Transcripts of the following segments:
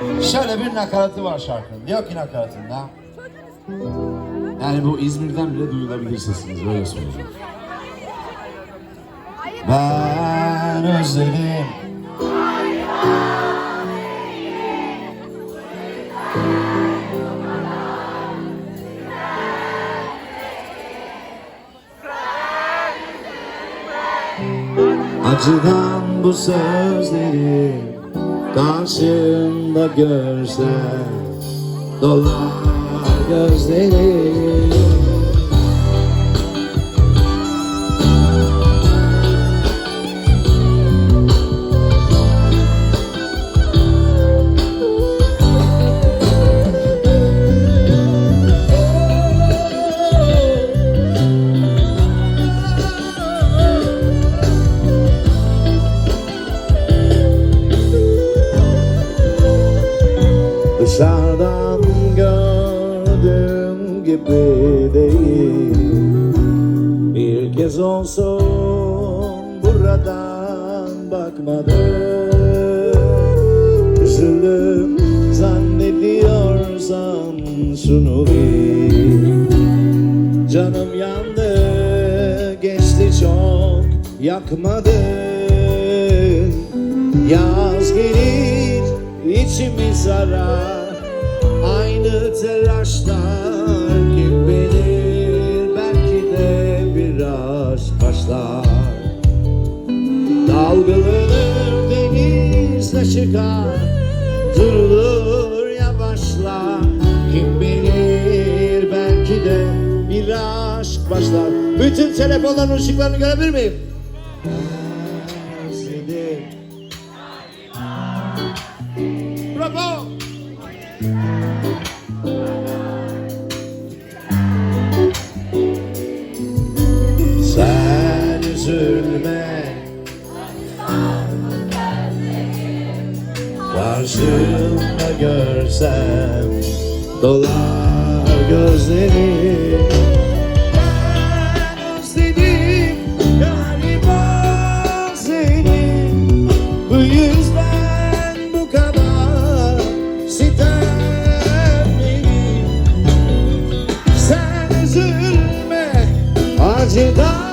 Şöyle bir nakaratı var şarkının. Diyor ki nakaratında. Yani bu İzmir'den bile duyulabilir sesiniz. Böyle söyleyeceğim. Ben özledim. Acıdan bu sözleri karşımda görsem dolar gözlerim. Gördüğüm gibi değil. Bir kez olsun buradan bakmadım. Üzüldüm zannediyorsan şunu bil. Canım yandı geçti çok yakmadın. Yaz gelir içimi sarar Aynı telaşlar kim bilir Belki de bir aşk başlar Dalgalanır denizle çıkar Durulur yavaşlar. Kim bilir belki de bir aşk başlar. Bütün telefonların ışıklarını görebilir miyim? Karşımda görsem Dolar gözlerim Ben özledim galiba seni. Bu yüzden bu kadar sitemliyim. Sen üzülme acıdan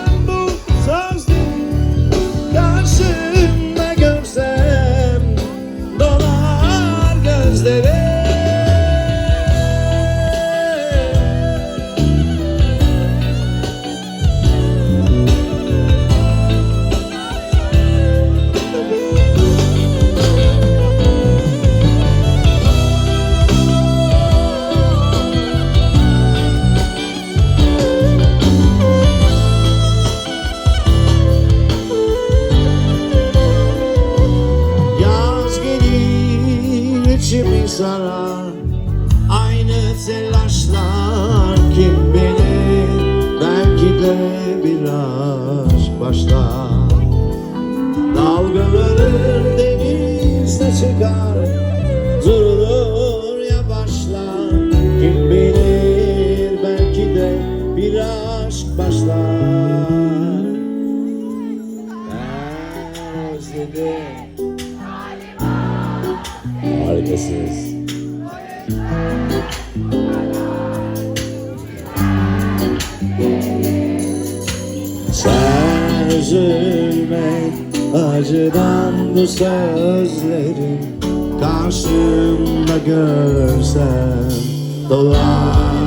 sarar Aynı telaşlar kim bilir? Belki de bir aşk başlar Dalgalanır denizle çıkar Durulur yavaşlar Kim bilir belki de bir aşk başlar. Özledim Harikasınız. Sen acıdan bu sözlerin Karşımda görsem dolar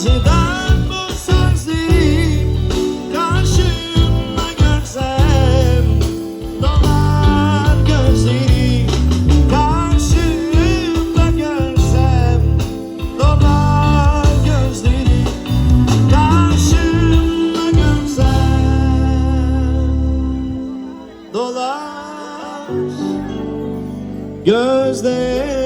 acıdan bu Karşımda görsem dolar gözleri Karşımda görsem dolar gözleri Karşımda görsem dolar gözleri